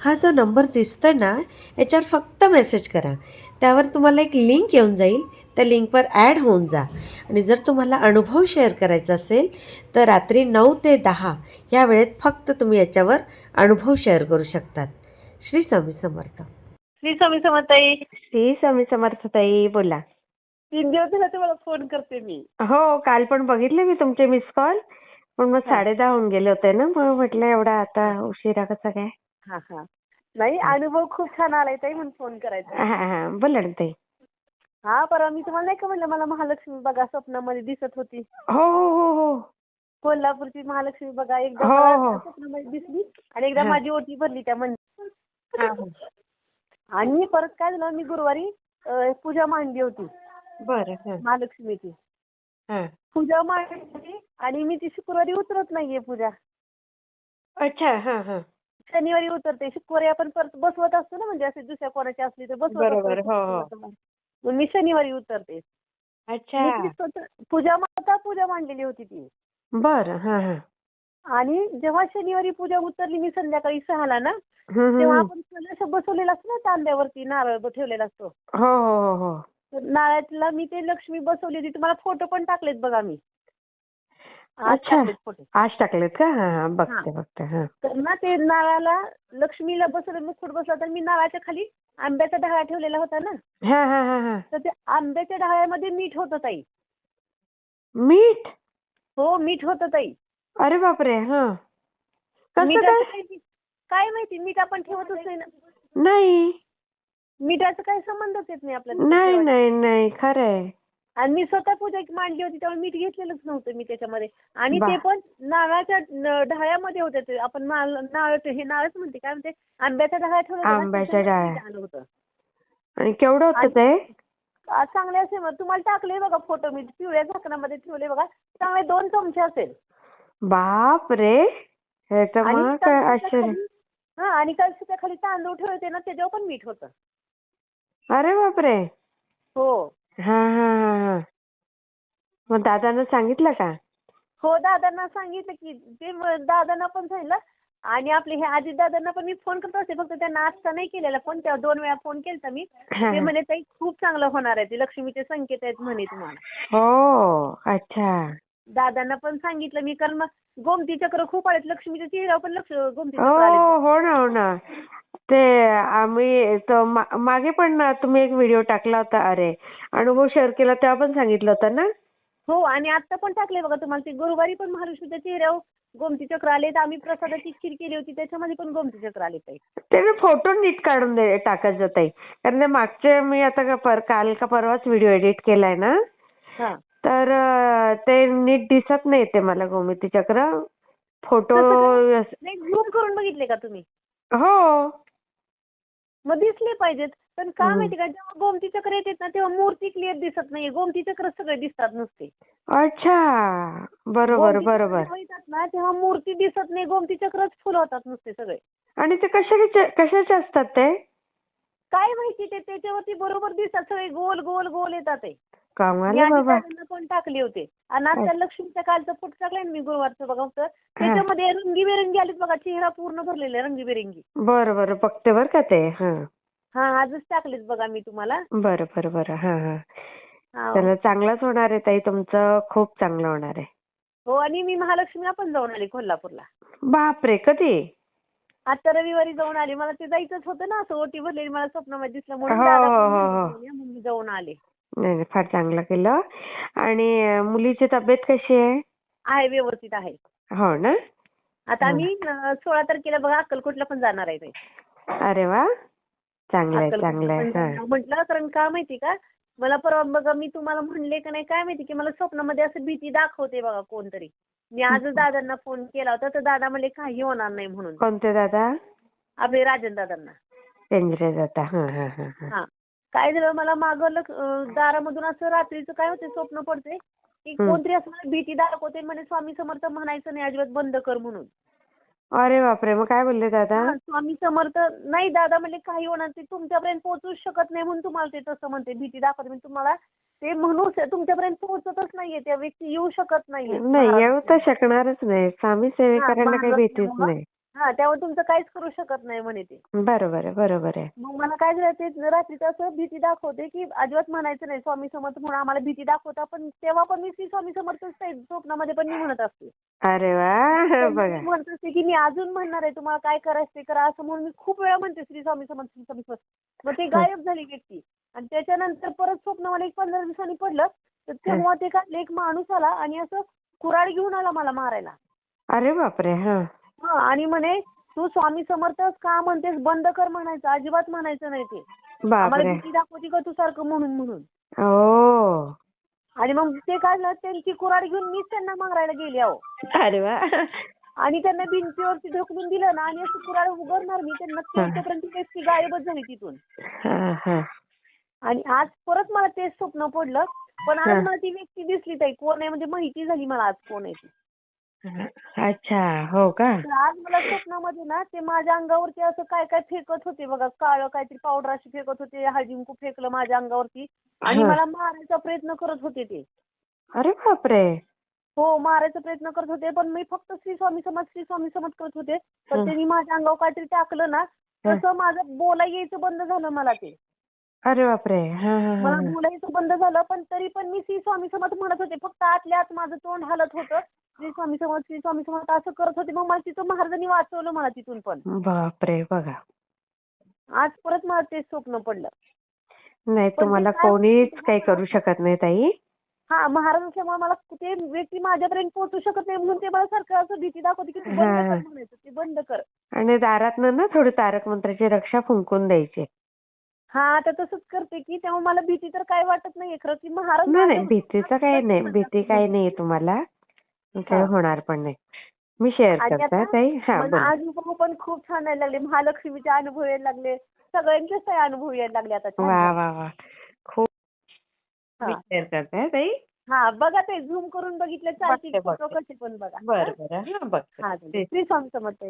हा जो नंबर दिसतोय ना याच्यावर फक्त मेसेज करा. त्यावर तुम्हाला एक लिंक येऊन जाईल. त्या लिंकवर ॲड होऊन जा. आणि जर तुम्हाला अनुभव शेअर करायचा असेल तर रात्री नऊ ते दहा या वेळेत फक्त तुम्ही याच्यावर अनुभव शेअर करू शकतात. श्री स्वामी समर्थ. श्री स्वामी समर्थाई. श्री स्वामी समर्थ ताई बोला. तीन दिवस झाले तुम्हाला फोन करते मी. हो काल पण बघितले मी तुमचे मिस कॉल पण मग साडे दहा होऊन गेले होते ना मग म्हटलं एवढा आता उशिरा कसा काय? हा हा. नाही अनुभव खूप छान आलाय ताई म्हणून फोन करायचा. हा हा बोला ना ताई. हा परवा मी तुम्हाला नाही का म्हणलं मला महालक्ष्मी बघा स्वप्नामध्ये दिसत होती. हो हो हो हो. कोल्हापूरची महालक्ष्मी बघा एकदा हो, मला हो. स्वप्नामध्ये दिसली आणि एकदा हा. माझी ओटी भरली त्या मंदिर आणि परत काय झालं मी गुरुवारी अं, पूजा मांडली होती. बरं हा. महालक्ष्मीची. हा. पूजा मांडली होती आणि मी ती शुक्रवारी उतरत नाहीये पूजा. अच्छा हा हा. शनिवारी उतरते शुक्रवारी आपण परत बसवत असतो ना म्हणजे असे दुसऱ्या कोणाची असली तर बसवत बरोबर, असतो. हो, हो. मग मी शनिवारी उतरते. अच्छा. मी ती स्वतः- पूजा माता पूजा मांडलेली होती ती. बरं हा हा. आणि जेव्हा शनिवारी पूजा उतरली मी संध्याकाळी सहाला ना हम्म, तेव्हा हम्म. आपण कलश बसवलेला असतो ना तांब्यावरती नारळ ब- ठेवलेला असतो. हो हो हो हो. तर नारळातला मी ते लक्ष्मी बसवली होती तुम्हाला फोटो पण टाकलेत बघा मी. आज अच्छा. टाकलेत फोटो. आज टाकलेत का? हा हा बघते बघते हा. तर ना ते नारळाला लक्ष्मीला बसवलं मुकुट बसला तर मी नारळाच्या खाली आंब्याचा ढाळा ठेवलेला होता ना? हा हा हा हा. तर त्या आंब्याच्या ढाळ्यामध्ये मीठ होतं ताई. मीठ? हो मीठ होतं ताई. अरे बापरे हा. कसं मिठाचं काय? काही- काय माहिती मीठ आपण ठेवतच नाही ना. नाही. मिठाचा काही संबंधच येत नाही आपल्याला नाही. नाही नाही खरंय. आणि मी स्वतः पूजा मांडली होती त्यामुळे मीठ घेतलेलंच नव्हतं मी त्याच्यामध्ये. आणि. ते पण नारळाच्या ढाळ्यामध्ये होते ते. आपण नारळ नारळ- हे नारळच म्हणते काय म्हणते? आंब्याच्या ढाळ्या ठेवलं होतं ना, आंब्याच्या त्याच्यामध्ये. मीठ आलं होतं. आणि केवढं होतं ते? आ, चांगले असेल मग तुम्हाला टाकले बघा फोटो मी. पिवळ्या झाकणामध्ये ठेवले बघा. चांगले दोन चमचे असेल. बाप रे हे तर आणि मग काय कळशीच्या आश्चर्य. खाली- हा आणि कळशीच्या खाली तांदूळ ठेवते ना त्याच्यावर पण मीठ होतं. अरे बापरे! हो. हा हा हा हा. मग दादानं सांगितलं का? हो दादांना सांगितलं की ते म- दादांना पण सांगितलं. आणि आपले हे अजित दादांना पण मी फोन करत असते फक्त त्यांना आजचा नाही केलेला फोन तेव्हा दोन वेळा फोन केलता मी. हा, ते हा. म्हणे ताई खूप चांगलं होणार आहे ते लक्ष्मीचे संकेत आहेत म्हणे तुम्हाला. हो अच्छा. दादांना पण सांगितलं मी कारण मग गोमती चक्र खूप आलेत लक्ष्मीच्या चेहऱ्यावर पण लक्ष गोमती हो चक्र आलेत. हो ना हो ना. ते आम्ही मागे पण तुम्ही एक व्हिडिओ टाकला होता अरे. अनुभव शेअर केला तेव्हा पण सांगितलं होतं ना? हो आणि आता पण टाकले बघा तुम्हाला. ते गुरुवारी पण महालक्ष्मीच्या चेहऱ्यावर गोमती चक्र आले. आम्ही प्रसादाची खीर केली होती. त्याच्यामध्ये पण गोमती चक्र आले ताई. ते मी फोटो नीट काढून दे टाकत आहे कारण ते मागचे मी आता का पर काल का परवाच व्हिडिओ एडिट केलाय ना? हा. तर ते नीट दिसत नाही ते मला गोमती चक्र. फोटो झूम करून बघितले का तुम्ही? हो. मग दिसले पाहिजेत. पण का. माहिती का जेव्हा गोमती चक्र येतात ना तेव्हा मूर्ती क्लिअर दिसत नाही गोमती चक्र सगळे दिसतात नुसते. अच्छा. बरोबर गोमती बरोबर. येतात ना तेव्हा मूर्ती दिसत नाही गोमती चक्रच फुल होतात नुसते सगळे. आणि ते कशाचे कशाचे असतात ते? काय माहिती ते त्याच्यावरती बरोबर दिसतात सगळे गोल गोल गोल येतात ते. कमाल आहे बाबा. टाकले होते. आणि आता लक्ष्मीच्या कालचा फोटो टाकलाय ना मी गुरुवारचं बघा त्याच्यामध्ये रंगीबेरंगी आलेत बघा चेहरा पूर्ण भरलेला आहे रंगीबेरंगी. बरं बरं बघते बरं का ते. हा. हा आजच टाकलेत बघा मी तुम्हाला. बरं बरं बरं. हा हा. हा. चला चांगलाच होणार आहे ताई तुमचं खूप चांगलं होणार आहे. हो आणि मी महालक्ष्मीला पण जाऊन आली कोल्हापूरला. बापरे कधी? आता रविवारी जाऊन आले. मला ते जायचंच होतं ना असं ओटी भरलेली मला स्वप्नामध्ये दिसलं म्हणून हो, हो, हो, हो. म्हणून मी जाऊन आले. नाही नाही फार चांगलं केलं. आणि मुलीची तब्येत कशी आहे? आहे व्यवस्थित आहे. हो ना? आता. आम्ही अं, सोळा तारखेला बघा अक्कलकोटला पण जाणार आहे ताई. अरे वा! चांगलं आहे चांगलं आहे पण हा. जाणार. म्हटलं कारण का माहिती का? मला परवा बघा मी तुम्हाला म्हणले का नाही काय माहिती की मला स्वप्नामध्ये असं भीती दाखवते बघा कोणतरी. मी आजच दादांना फोन केला होता तर दादा म्हणले काही होणार नाही म्हणून. कोणते दादा? आपले राजन दादांना. पेंजरे दादा. हा हा हा हा. हा. काय झालं मला मागं दारामधून असं रात्रीचं काय होते स्वप्न पडते की. कोणतरी असं मला भीती दाखवते म्हणे स्वामी समर्थ म्हणायचं नाही अजिबात बंद कर म्हणून. अरे बापरे मग काय बोलले दादा? स्वामी समर्थ नाही दादा म्हणले काही होणार ते तुमच्यापर्यंत पोहोचूच शकत नाही म्हणून तुम्हाला ते तसं म्हणते भीती दाखवते. म्हणजे तुम्हाला ते म्हणून तुमच्यापर्यंत पोहोचतच नाहीये त्या व्यक्ती येऊ शकत नाहीये. नाही येऊ तर शकणारच नाही. स्वामी सेवेकरांना काही भीतीच. नाही. हा त्यामुळे तुमचं काहीच करू शकत नाही म्हणे ते. बरोबर आहे बरोबर आहे. मग मला काय झालं ते रात्रीचं असं भीती दाखवते की अजिबात म्हणायचं नाही स्वामी समर्थ म्हणून आम्हाला भीती दाखवता पण तेव्हा पण मी श्री स्वामी समर्थच आहे स्वप्नामध्ये पण मी म्हणत असते. अरे वा बघा. म्हणत असते की मी अजून म्हणणार आहे तुम्हाला काय करायचं ते करा असं म्हणून मी खूप वेळा म्हणते श्री स्वामी समर्थ श्री स्वामी समर्थ. मग ते गायब झाली व्यक्ती. आणि त्याच्यानंतर परत स्वप्न मला एक पंधरा दिवसांनी पडलं तर तेव्हा ते काढले एक माणूस आला आणि असं कुऱ्हाड घेऊन आला मला मारायला. अरे बापरे हा. हा आणि म्हणे तू स्वामी समर्थच का म्हणतेस? बंद कर म्हणायचं. अजिबात म्हणायचं नाही ते. आम्हाला बापरे. भीती दाखवती का तू सारखं म्हणून म्हणून? ओ आणि मग ते काढलं त्यांची कुऱ्हाड घेऊन मीच त्यांना मारायला गेले अहो. अरे वा. आणि त्यांना भिंतीवरती ढकलून दिलं ना आणि असं कुऱ्हाड उघडणार मी त्यांना तोपर्यंत ती व्यक्ती गायबच झाली तिथून. हा हा. आणि आज परत मला तेच स्वप्न पडलं पण हा. आज मला ती व्यक्ती दिसली ताई. कोण आहे? म्हणजे माहिती झाली मला आज कोण आहे ती. अच्छा हो का? आज मला स्वप्नामध्ये ना ते माझ्या अंगावरती असं काय काय फेकत होते बघा काळं काहीतरी पावडर अशी फेकत होते हळदी कुंकू फेकलं माझ्या अंगावरती. आणि. मला मारायचा प्रयत्न करत होते ते. अरे बापरे! हो मारायचा प्रयत्न करत होते पण मी फक्त श्री स्वामी समज श्री स्वामी समज करत होते. पण. त्यांनी माझ्या अंगावर काहीतरी टाकलं ना. तसं माझं बोला यायचं बंद झालं मला ते. अरे बापरे! मला बोलायचं बंद झालं पण तरी पण मी श्री स्वामी समर्थ म्हणत होते. फक्त आतल्या आत माझं तोंड हालत होतं. श्री स्वामी समर्थ श्री स्वामी समर्थ असं करत होते. मग मला तिथं महाराजांनी वाचवलं मला तिथून पण. बापरे बघा. आज परत मला तेच स्वप्न पडलं. नाही पण ते तुम्हाला काय कोणीच काही करू शकत नाही ताई. हा महाराज असल्यामुळे मला ते व्यक्ती माझ्यापर्यंत पोहोचू शकत नाही म्हणून ते मला सारखं असं भीती दाखवते की तू बंद हा. कर म्हणायचं. ते बंद कर. आणि दारातनं ना थोडी तारक मंत्राची रक्षा फुंकून द्यायची. हा आता तसंच करते की तेव्हा मला भीती तर काय वाटत नाहीये खरं की महाराज नाही नाही भीतीचं काही नाही भीती काही नाही तुम्हाला. काही हा. होणार पण नाही. मी शेअर करते ताई. हा बोला. अनुभव पण खूप छान यायला लागले. महालक्ष्मीचे अनुभव यायला लागले. सगळ्यांचेच काही अनुभव यायला लागले आता छान वा. वा वा. खूप मी हा. शेअर करते हा ताई. हा बघा ते झूम करून बघितले चालतील बघते, फोटो. कसे पण बघा. बरं बरं. हा बघते. हा ते- श्री स्वामी समर्थ